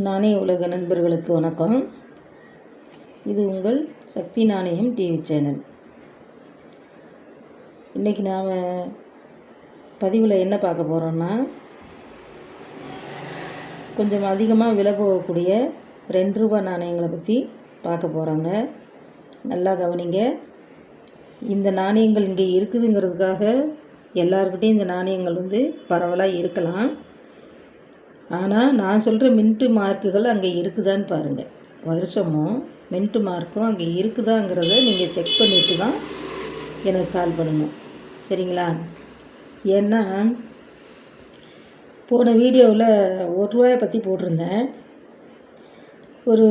நாணய உலக நண்பர்களுக்கு வணக்கம். இது உங்கள் சக்தி நாணயம் டிவி சேனல். இன்றைக்கி நாம் பதிவில் என்ன பார்க்க போகிறோன்னா கொஞ்சம் அதிகமாக விலை போகக்கூடிய ரெண்டு ரூபா நாணயங்களை பற்றி பார்க்க போகிறாங்க நல்லா கவனிங்க. இந்த நாணயங்கள் இங்கே இருக்குதுங்கிறதுக்காக எல்லாருக்கிட்டையும் இந்த நாணயங்கள் வந்து பரவலாக இருக்கலாம். ஆனால் நான் சொல்கிற மின்ட்டு மார்க்குகள் அங்கே இருக்குதான்னு பாருங்கள் வருஷமும் மின்ட்டு மார்க்கும் அங்கே இருக்குதாங்கிறத நீங்கள் செக் பண்ணிவிட்டு தான் எனக்கு கால் பண்ணணும். சரிங்களா? ஏன்னா போன வீடியோவில் ஒரு ரூபாயை பற்றி போட்டிருந்தேன். ஒரு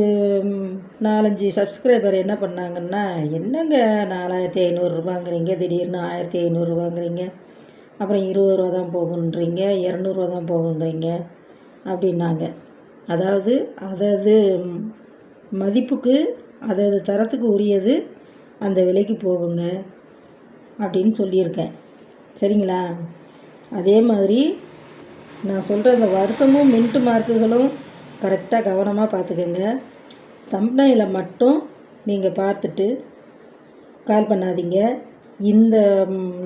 நாலஞ்சு சப்ஸ்கிரைபர் என்ன பண்ணாங்கன்னா என்னங்க நாலாயிரத்தி ஐநூறுரூபாங்கிறீங்க திடீர்னு ஆயிரத்தி ஐநூறுரூவாங்கிறீங்க அப்புறம் இருபது ரூபா தான் போகுன்றீங்க இரநூறுவா தான் போகுங்கிறீங்க அப்படின்னாங்க. அதாவது அதது மதிப்புக்கு அதது தரத்துக்கு உரியது அந்த விலைக்கு போகுங்க அப்படின்னு சொல்லியிருக்கேன். சரிங்களா? அதே மாதிரி நான் சொல்கிற அந்த வருஷமும் மின்ட்டு மார்க்குகளும் கரெக்டாக கவனமாக பார்த்துக்கோங்க. தம்பனையில் மட்டும் நீங்கள் பார்த்துட்டு கால் பண்ணாதீங்க. இந்த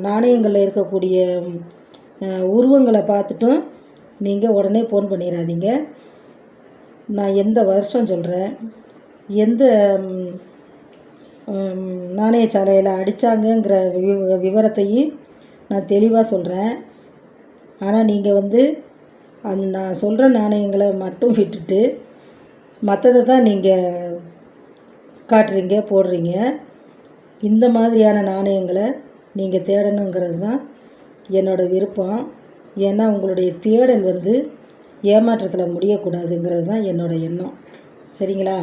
நாணயங்களில் இருக்கக்கூடிய உருவங்களை பார்த்துட்டும் நீங்கள் உடனே ஃபோன் பண்ணிடாதீங்க நான் எந்த வருஷம் சொல்கிறேன் எந்த நாணய சாலையில் நாணயச்சாலையில் அடித்தாங்கங்கிற வி- விவரத்தையும் நான் தெளிவாக சொல்கிறேன் ஆனால் நீங்கள் வந்து அந்த நான் சொல்கிற நாணயங்களை மட்டும் விட்டுட்டு மற்றதை தான் நீங்கள் காட்டுறீங்க போடுறீங்க. இந்த மாதிரியான நாணயங்களை நீங்கள் தேடணுங்கிறது தான் என்னோடய விருப்பம். ஏன்னா உங்களுடைய தேடல் வந்து ஏமாற்றத்தில் முடியக்கூடாதுங்கிறது தான் என்னோடய எண்ணம். சரிங்களா?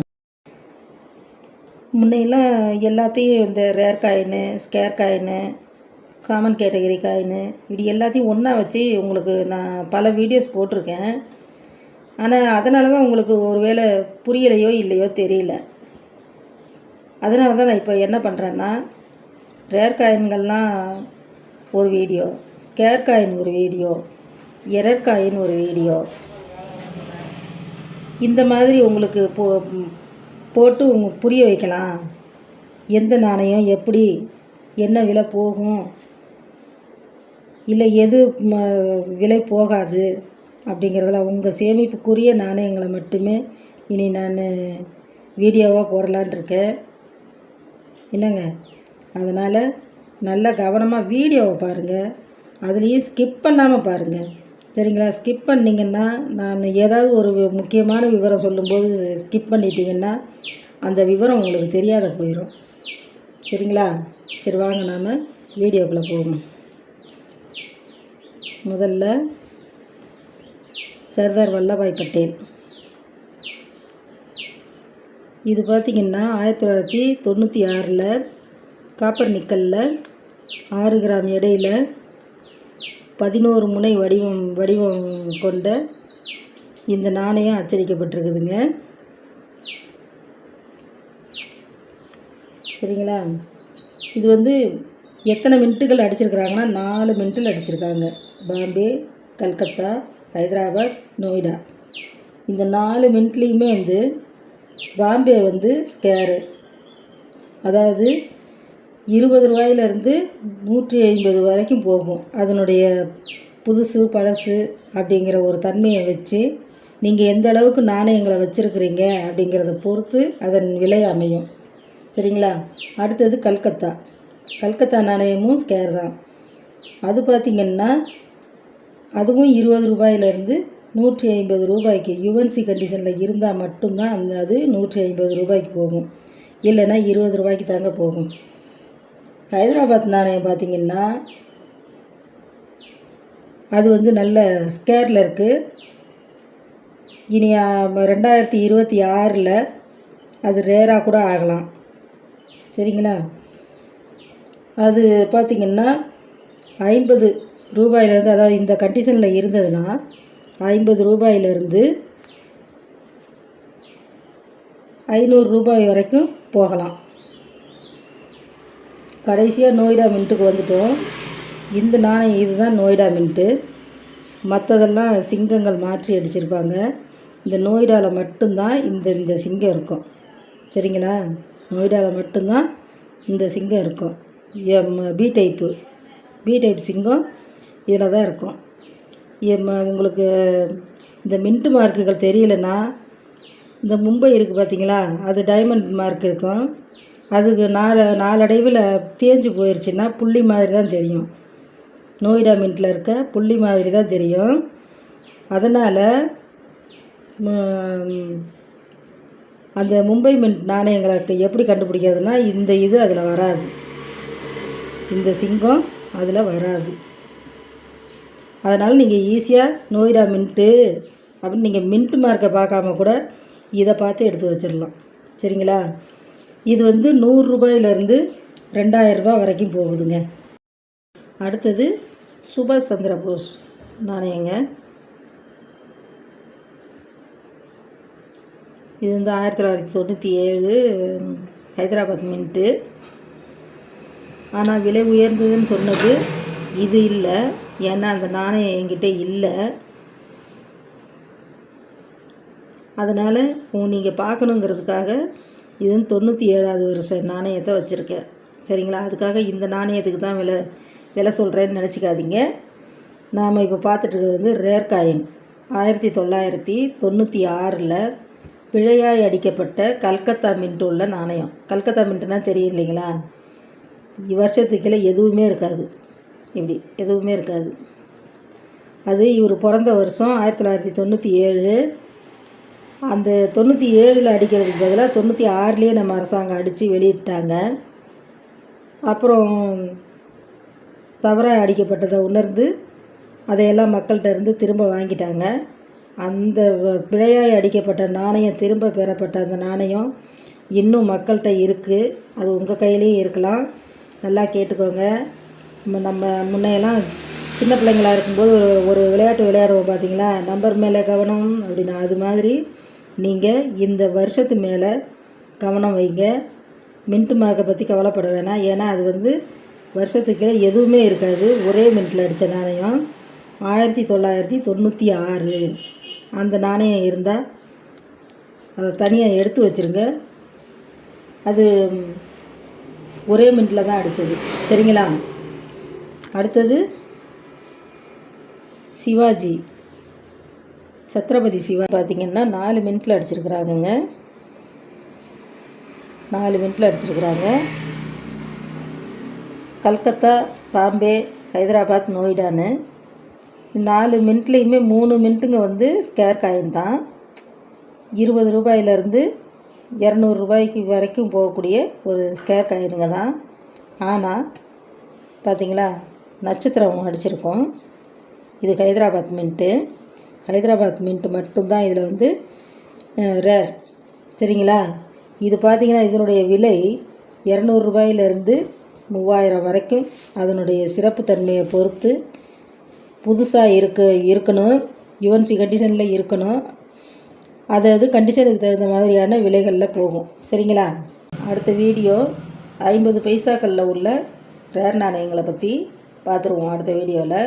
முன்னையெல்லாம் எல்லாத்தையும் இந்த rare coin scarce coin common category coin இப்படி எல்லாத்தையும் ஒன்றா வச்சு உங்களுக்கு நான் பல வீடியோஸ் போட்டிருக்கேன். ஆனால் அதனால தான் உங்களுக்கு ஒரு வேளை புரியலையோ இல்லையோ தெரியல. அதனால தான் நான் இப்போ என்ன பண்ணுறேன்னா ரேர் காயின்கள்லாம் ஒரு வீடியோ ஸ்கேர் காயின் ஒரு வீடியோ எரர் காயின் ஒரு வீடியோ. இந்த மாதிரி உங்களுக்கு போ போட்டு உங்களுக்கு புரிய வைக்கலாம். எந்த நாணயம் எப்படி என்ன விலை போகும் இல்லை எது ம- விலை போகாது அப்படிங்கிறதெல்லாம் உங்கள் சேமிப்புக்குரிய நாணயங்களை மட்டுமே இனி நான் வீடியோவாக போடலான் இருக்கேன். என்னங்க? அதனால் நல்லா கவனமாக வீடியோவை பாருங்கள் அதுலேயும் ஸ்கிப் பண்ணாமல் பாருங்கள் சரிங்களா? ஸ்கிப் பண்ணிங்கன்னா நான் ஏதாவது ஒரு முக்கியமான விவரம் சொல்லும்போது ஸ்கிப் பண்ணிட்டீங்கன்னா அந்த விவரம் உங்களுக்கு தெரியாத போயிடும் சரிங்களா? சரி வாங்க நாம் வீடியோக்குள்ளே போகணும் முதல்ல சர்தார் வல்லபாய் பட்டேல். இது பார்த்திங்கன்னா ஆயிரத்தி தொள்ளாயிரத்தி தொண்ணூற்றி ஆறில் காப்பர் நிக்கலில் ஆறு கிராம் எடையில் பதினோரு முனை வடிவம் வடிவம் கொண்ட இந்த நாணயம் அச்சடிக்கப்பட்டிருக்குதுங்க. சரிங்களா? இது வந்து எத்தனை மின்ட்டுகள் அடிச்சிருக்கிறாங்கன்னா நாலு மின்ட்டில் அடிச்சிருக்காங்க. பாம்பே கல்கத்தா ஹைதராபாத் நொய்டா. இந்த நாலு மின்ட்லேயுமே வந்து பாம்பே வந்து ஸ்கேரு அதாவது இருபது ரூபாயிலேருந்து நூற்றி ஐம்பது வரைக்கும் போகும். அதனுடைய புதுசு பழசு அப்படிங்கிற ஒரு தன்மையை வச்சு நீங்கள் எந்த அளவுக்கு நாணயங்களை வச்சுருக்கிறீங்க அப்படிங்கிறத பொறுத்து அதன் விலை அமையும். சரிங்களா? அடுத்தது கல்கத்தா. கல்கத்தா நாணயமும் ஸ்கேர் தான். அது பார்த்திங்கன்னா அதுவும் இருபது ரூபாயிலேருந்து நூற்றி ஐம்பது ரூபாய்க்கு யுஎன்சி கண்டிஷனில் இருந்தால் மட்டும்தான் அந்த அது நூற்றி ஐம்பது ரூபாய்க்கு போகும். இல்லைன்னா இருபது ரூபாய்க்கு தாங்க போகும். ஹைதராபாத் நாணயம் பார்த்திங்கன்னா அது வந்து நல்ல ஸ்கேரில் இருக்குது இனி ரெண்டாயிரத்தி இருபத்தி ஆறில் அது ரேராக கூட ஆகலாம். சரிங்களா? அது பார்த்திங்கன்னா ஐம்பது ரூபாயிலேருந்து அதாவது இந்த கண்டிஷனில் இருந்ததுன்னா ஐம்பது ரூபாயிலேருந்து ஐநூறு ரூபாய் வரைக்கும் போகலாம். கடைசியாக நோய்டா மின்ட்டுக்கு வந்துட்டோம். இந்த நாணயம் இதுதான் நோய்டா மின்ட்டு. மற்றதெல்லாம் சிங்கங்கள் மாற்றி அடிச்சிருப்பாங்க. இந்த நோய்டாவில் மட்டும்தான் இந்த இந்த சிங்கம் இருக்கும். சரிங்களா? நோய்டாவில் மட்டும்தான் இந்த சிங்கம் இருக்கும். M B type B type சிங்கம் இதில் தான் இருக்கும். எம் உங்களுக்கு இந்த மின்ட்டு மார்க்குகள் தெரியலன்னா இந்த மும்பை இருக்குது பார்த்தீங்களா அது டைமண்ட் மார்க் இருக்கும். அதுக்கு நாள நாளடைவில் தேஞ்சு போயிடுச்சுன்னா புள்ளி மாதிரி தான் தெரியும். நோய்டா மின்ட்டில் இருக்க புள்ளி மாதிரி தான் தெரியும். அதனால் அந்த மும்பை மின்ட் நாணயங்களுக்கு எப்படி கண்டுபிடிக்கிறதுனா இந்த இது அதில் வராது. இந்த சிங்கம் அதில் வராது. அதனால் நீங்கள் ஈஸியாக நோய்டா மின்ட்டு அப்படின்னு நீங்கள் மின்ட் மார்க்கை பார்க்காம கூட இதை பார்த்து எடுத்து வச்சிடலாம். சரிங்களா? இது வந்து நூறுரூபாயிலேருந்து ரெண்டாயிரரூபா வரைக்கும் போகுதுங்க. அடுத்தது சுபாஷ் சந்திர போஸ் நாணயங்க. இது வந்து ஆயிரத்தி தொள்ளாயிரத்தி தொண்ணூற்றி ஏழு ஹைதராபாத் மின்ட்டு. ஆனால் விலை உயர்ந்ததுன்னு சொன்னது இது இல்லை. ஏன்னா அந்த நாணயம் என்கிட்ட இல்லை. அதனால் நீங்கள் பார்க்கணுங்கிறதுக்காக இது வந்து தொண்ணூற்றி ஏழாவது வருஷம் நாணயத்தை வச்சுருக்கேன். சரிங்களா? அதுக்காக இந்த நாணயத்துக்கு தான் விலை விலை சொல்கிறேன்னு நினச்சிக்காதீங்க. நாம் இப்போ பார்த்துட்ருக்கிறது வந்து ரேர் காயின் ஆயிரத்தி தொள்ளாயிரத்தி தொண்ணூற்றி ஆறில் பிழையாய் அடிக்கப்பட்ட கல்கத்தா மின்ட்டு உள்ள நாணயம். கல்கத்தா மின்ட்டுனா தெரியும் இல்லைங்களா? வருஷத்துக்கில் எதுவுமே இருக்காது. இப்படி எதுவுமே இருக்காது. அது இவர் பிறந்த வருஷம் ஆயிரத்தி தொள்ளாயிரத்தி தொண்ணூற்றி ஏழு. அந்த தொண்ணூற்றி ஏழில் அடிக்கிறதுக்கு பதிலாக தொண்ணூற்றி ஆறுலேயே நம்ம அரசாங்கம் அடித்து வெளியிட்டாங்க. அப்புறம் தவறாக அடிக்கப்பட்டதை உணர்ந்து அதையெல்லாம் மக்கள்கிட்ட இருந்து திரும்ப வாங்கிட்டாங்க. அந்த பிழையாய் அடிக்கப்பட்ட நாணயம் திரும்ப பெறப்பட்ட அந்த நாணயம் இன்னும் மக்கள்கிட்ட இருக்குது அது உங்கள் கையிலையும் இருக்கலாம். நல்லா கேட்டுக்கோங்க. நம்ம முன்னையெல்லாம் சின்ன பிள்ளைங்களாக இருக்கும்போது ஒரு ஒரு விளையாட்டு விளையாடுவோம் பார்த்தீங்களா நம்பர் மேலே கவனம் அப்படின்னா அது மாதிரி நீங்கள் இந்த வருஷத்து மேலே கவனம் வைங்க. மின்ட்டு மார்க்கை பற்றி கவலைப்பட வேணாம். ஏன்னா அது வந்து வருஷத்துக்கு எதுவுமே இருக்காது. ஒரே மின்ட்டில் அடித்த நாணயம் ஆயிரத்தி தொள்ளாயிரத்தி தொண்ணூற்றி ஆறு. அந்த நாணயம் இருந்தால் அதை தனியாக எடுத்து வச்சுருங்க. அது ஒரே மின்ட்டில் தான் அடித்தது சரிங்களா? அடுத்தது சிவாஜி. சத்ரபதி சிவா பார்த்திங்கன்னா நாலு மினிட்டில் அடிச்சிருக்கிறாங்கங்க. நாலு மினிட்டில் அடிச்சிருக்கிறாங்க. கல்கத்தா பாம்பே ஹைதராபாத் நோய்டான்னு. நாலு மினிட்லேயுமே மூணு மினிட்டுங்க வந்து ஸ்கேர் காயின் தான். இருபது ரூபாயிலேருந்து இரநூறுபாய்க்கு வரைக்கும் போகக்கூடிய ஒரு ஸ்கேர் காயினுங்க தான். ஆனால் பார்த்திங்களா நட்சத்திரம் அடிச்சிருக்கோம். இது ஹைதராபாத் மின்ட்டு ஹைதராபாத் மின்ட்டு மட்டும்தான் இதில் வந்து ரேர் சரிங்களா? இது பார்த்திங்கன்னா இதனுடைய விலை இரநூறுபாயிலிருந்து மூவாயிரம் வரைக்கும் அதனுடைய சிறப்புத்தன்மையை பொறுத்து புதுசாக இருக்க இருக்கணும். யுஎன்சி கண்டிஷனில் இருக்கணும். அது அது கண்டிஷனுக்கு தகுந்த மாதிரியான விலைகளில் போகும். சரிங்களா? அடுத்த வீடியோ ஐம்பது பைசாக்களில் உள்ள ரேர் நாணயங்களை பற்றி பார்த்துருவோம் அடுத்த வீடியோவில்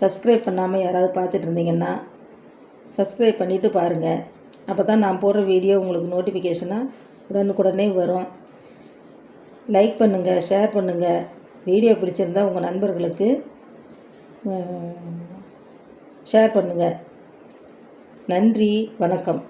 சப்ஸ்கிரைப் பண்ணாமல் யாராவது பார்த்துட்டு இருந்தீங்கன்னா சப்ஸ்கிரைப் பண்ணிவிட்டு பாருங்கள் அப்போ தான் நான் போடுற வீடியோ உங்களுக்கு நோட்டிஃபிகேஷனாக உடனுக்குடனே வரும். லைக் பண்ணுங்கள் ஷேர் பண்ணுங்கள் வீடியோ பிடிச்சிருந்தா உங்கள் நண்பர்களுக்கு ஷேர் பண்ணுங்கள் நன்றி வணக்கம்.